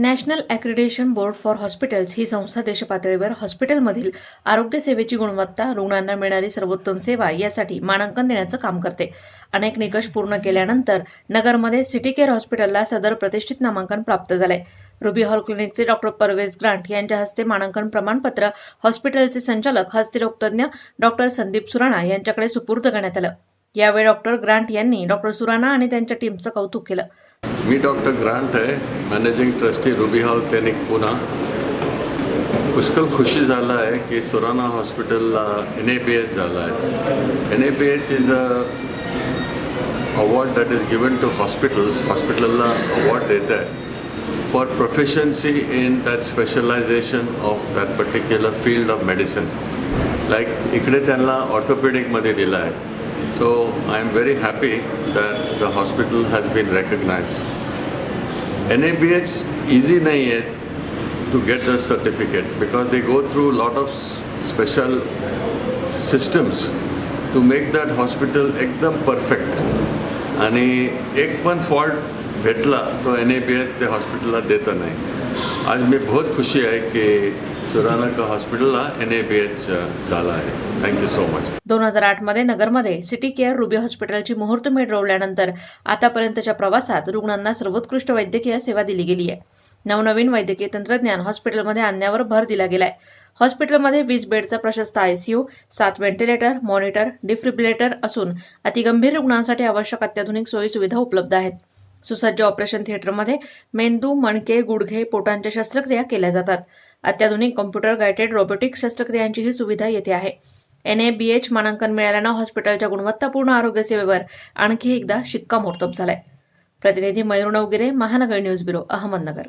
National accreditation board for hospitals ही संस्था देशपातळीवर हॉस्पिटलमधील आरोग्य सेवेची गुणवत्ता रुग्णांना मिळणारी सर्वोत्तम सेवा यासाठी मानांकन देण्याचं काम करते. अनेक निकष पूर्ण केल्यानंतर नगरमध्ये सिटी केअर हॉस्पिटलला सदर प्रतिष्ठित नामांकन प्राप्त झालंय. रुबी हॉल क्लिनिकचे डॉक्टर परवेज ग्रांट यांच्या हस्ते मानांकन प्रमाणपत्र हॉस्पिटलचे संचालक हस्तिरोगतज्ञ डॉक्टर संदीप सुराणा यांच्याकडे सुपूर्द करण्यात आलं. यावेळी डॉक्टर ग्रांट यांनी डॉक्टर सुराणा आणि त्यांच्या टीमचं कौतुक केलं. मी डॉक्टर ग्रांट आहे managing trustee Ruby Hall clinic Poona. पुष्कळ खुशी झालं आहे की सुराना हॉस्पिटलला एन ए बी एच झालं आहे. N A B H is a award that is given to hospitals हॉस्पिटलला अवॉर्ड देत आहे. For proficiency in that specialisation of that particular field of medicine like इकडे त्यांना ऑर्थोपेडिकमध्ये दिलं आहे. So I am very happy that the hospital has been recognised N A B H to get the certificate because they go through a lot of special systems to make that hospital एकदम perfect आणि एक पण fault भेटला तो N A B H त्या हॉस्पिटलला देतं नाही. आज मी बहुत खुशी आहे की सुराना हॉस्पिटलला एन ए बी एच झाला आहे. थँक्यू सो मच दोन हजार आठमध्ये नगरमध्ये सिटी केअर रुबी हॉस्पिटलची मुहूर्तमेढ रोवल्यानंतर आतापर्यंतच्या प्रवासात रुग्णांना सर्वोत्कृष्ट वैद्यकीय सेवा दिली गेली आहे. नवनवीन वैद्यकीय तंत्रज्ञान हॉस्पिटलमध्ये आणण्यावर भर दिला गेलाय. हॉस्पिटलमध्ये वीस बेडचा प्रशस्त आयसीयू सात व्हेंटिलेटर मॉनिटर डिफ्रिबिलेटर असून अतिगंभीर रुग्णांसाठी आवश्यक अत्याधुनिक सोयी सुविधा उपलब्ध आहेत. सुसज्ज ऑपरेशन थिएटरमध्ये मेंदू मणके गुडघे पोटांच्या शस्त्रक्रिया केल्या जातात. अत्याधुनिक कॉम्प्युटर गायटेड रोबोटिक शस्त्रक्रियांची ही सुविधा येथे आहे. एनएबीएच मानांकन मिळाल्यानं हॉस्पिटलच्या गुणवत्तापूर्ण आरोग्य सेवेवर आणखी एकदा शिक्कामोर्तब झालाय. प्रतिनिधी मयूर नवगिरे महानगर न्यूज ब्युरो अहमदनगर.